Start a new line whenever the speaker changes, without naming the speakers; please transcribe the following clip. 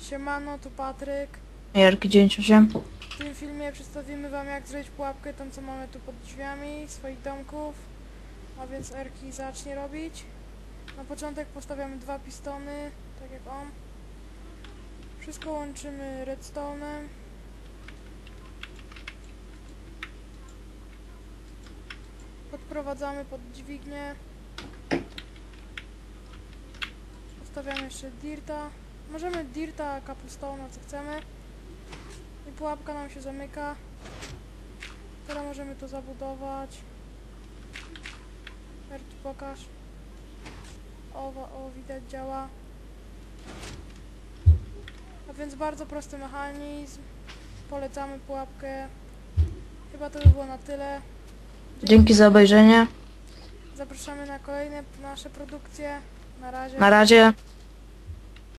Siemano, tu Patryk.
Jarki 98.
W tym filmie przedstawimy wam jak zrobić pułapkę, tą co mamy tu pod drzwiami swoich domków. A więc Erki zacznie robić. Na początek postawiamy dwa pistony, tak jak on. Wszystko łączymy redstone'em. Podprowadzamy pod dźwignię. Postawiamy jeszcze dirta. Możemy dirta, cobblestone'a, co chcemy. I pułapka nam się zamyka. Teraz możemy to zabudować. Erki pokaż. O, o, widać działa. A więc bardzo prosty mechanizm. Polecamy pułapkę. Chyba to by było na tyle.
Dzięki za obejrzenie.
Zapraszamy na kolejne nasze produkcje. Na razie.
Na razie.